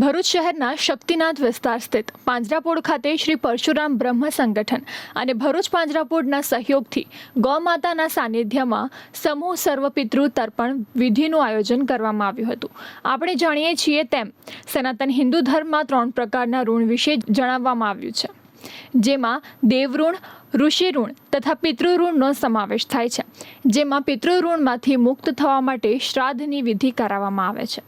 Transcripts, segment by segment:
ભરૂચ શહેરના શક્તિનાથ વિસ્તાર સ્થિત પાંજરાપોળ ખાતે શ્રી પરશુરામ બ્રહ્મ સંગઠન અને ભરૂચ પાંજરાપોળના સહયોગથી ગૌમાતાના સાનિધ્યમાં સમૂહ સર્વપિતૃ તર્પણ વિધિનું આયોજન કરવામાં આવ્યું હતું. આપણે જાણીએ છીએ તેમ સનાતન હિન્દુ ધર્મમાં ત્રણ પ્રકારના ઋણ વિશે જણાવવામાં આવ્યું છે. જેમાં દેવઋણ ઋષિ ઋણ તથા પિતૃઋણનો સમાવેશ થાય છે. જેમાં પિતૃઋણમાંથી મુક્ત થવા માટે શ્રાદ્ધની વિધિ કરાવવામાં આવે છે.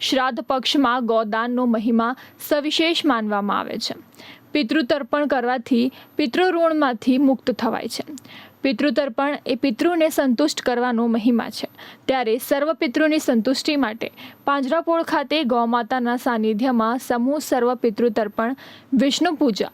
શ્રાદ્ધ પક્ષમાં ગૌદાનનો મહિમા સવિશેષ માનવામાં આવે છે. પિતૃતર્પણ કરવાથી પિતૃઋણમાંથી મુક્ત થવાય છે. પિતૃતર્પણ એ પિતૃને સંતુષ્ટ કરવાનો મહિમા છે. ત્યારે સર્વ પિતૃની સંતુષ્ટિ માટે પાંજરાપોળ ખાતે ગૌમાતાના સાનિધ્યમાં સમૂહ સર્વ પિતૃતર્પણ, વિષ્ણુ પૂજા,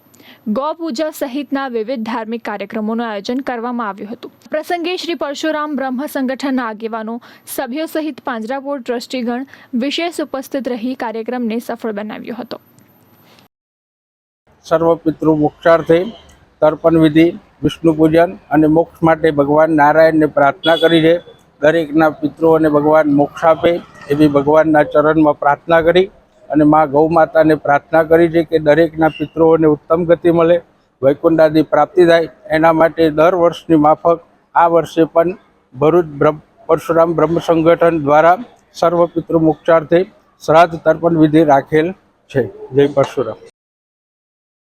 ગૌ પૂજા સહિતના વિવિધ ધાર્મિક કાર્યક્રમોનું આયોજન કરવામાં આવ્યું હતું. પ્રસંગે શ્રી પરશુરામ બ્રહ્મ સંગઠનના આગેવાનો, સભ્યો સહિત પાંજરાપોળ ટ્રસ્ટીગણ વિશેષ ઉપસ્થિત રહી કાર્યક્રમને સફળ બનાવ્યો હતો. સર્વ પિતૃ મોક્ષાર્થે તર્પણ વિધિ, વિષ્ણુ પૂજન અને મોક્ષ માટે ભગવાન નારાયણને પ્રાર્થના કરી છે. દરેકના પિતૃઓને ભગવાન મોક્ષ આપે એવી ભગવાનના ચરણમાં પ્રાર્થના કરી અને મા ગૌ માતાને પ્રાર્થના કરી છે કે દરેકના પિતૃઓને ઉત્તમ ગતિ મળે, વૈકુંઠાદી પ્રાપ્તિ થાય. એના માટે દર વર્ષની માફક આ વર્ષે પણ ભરૂચ પરશુરામ બ્રહ્મ સંગઠન દ્વારા સર્વ પિતૃ મોક્ષાર્થે શ્રાદ્ધ તર્પણ વિધિ રાખેલ છે. જય પરશુરામ.